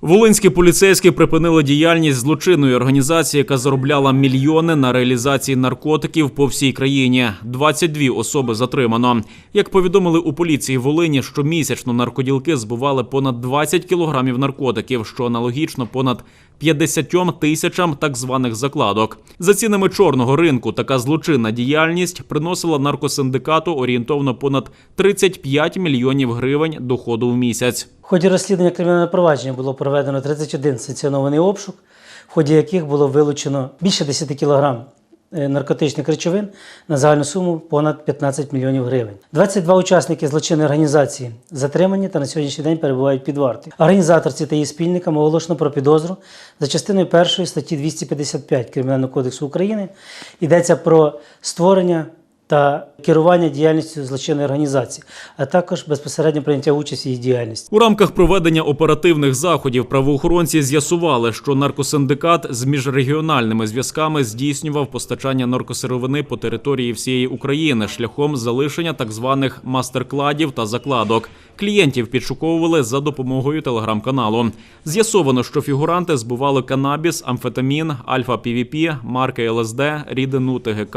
Волинські поліцейські припинили діяльність злочинної організації, яка заробляла мільйони на реалізації наркотиків по всій країні. 22 особи затримано. Як повідомили у поліції Волині, щомісячно наркоділки збували понад 20 кілограмів наркотиків, що аналогічно понад 50 тисячам так званих закладок. За цінами чорного ринку, така злочинна діяльність приносила наркосиндикату орієнтовно понад 35 мільйонів гривень доходу в місяць. Ході розслідування кримінального провадження було проведено 31 санкціонований обшук, в ході яких було вилучено більше 10 кілограм е, наркотичних речовин на загальну суму понад 15 мільйонів гривень. 22 учасники злочинної організації затримані та на сьогоднішній день перебувають під вартою. Організаторці та її спільникам оголошено про підозру за частиною 1 статті 255 Кримінального кодексу України. Йдеться про створення та керування діяльністю злочинної організації, а також безпосередньо прийняття участі її діяльності. У рамках проведення оперативних заходів правоохоронці з'ясували, що наркосиндикат з міжрегіональними зв'язками здійснював постачання наркосировини по території всієї України шляхом залишення так званих мастер-кладів та закладок. Клієнтів підшуковували за допомогою телеграм-каналу. З'ясовано, що фігуранти збували канабіс, амфетамін, альфа-півіпі, марки ЛСД, рідину ТГК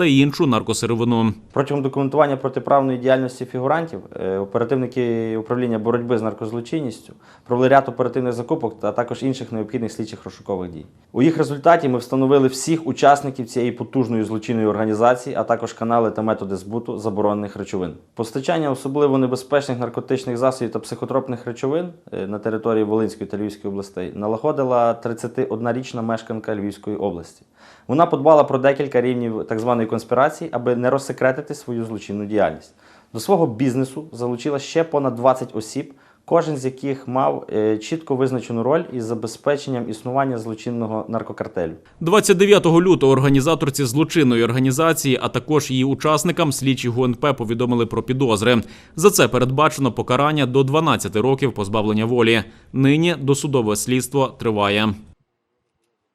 та іншу наркосировину. Протягом документування протиправної діяльності фігурантів е, оперативники управління боротьби з наркозлочинністю провели ряд оперативних закупок а також інших необхідних слідчих розшукових дій. У їх результаті ми встановили всіх учасників цієї потужної злочинної організації, а також канали та методи збуту заборонених речовин. Постачання особливо небезпечних наркотичних засобів та психотропних речовин е, на території Волинської та Львівської областей налагодила 31-річна мешканка Львівської області. Вона подбала про декілька рівнів так званої конспірації, аби не розсекретити свою злочинну діяльність. До свого бізнесу залучила ще понад 20 осіб, кожен з яких мав е, чітко визначену роль із забезпеченням існування злочинного наркокартелю. 29 лютого організаторці злочинної організації, а також її учасникам, слідчі ГУНП повідомили про підозри. За це передбачено покарання до 12 років позбавлення волі. Нині досудове слідство триває.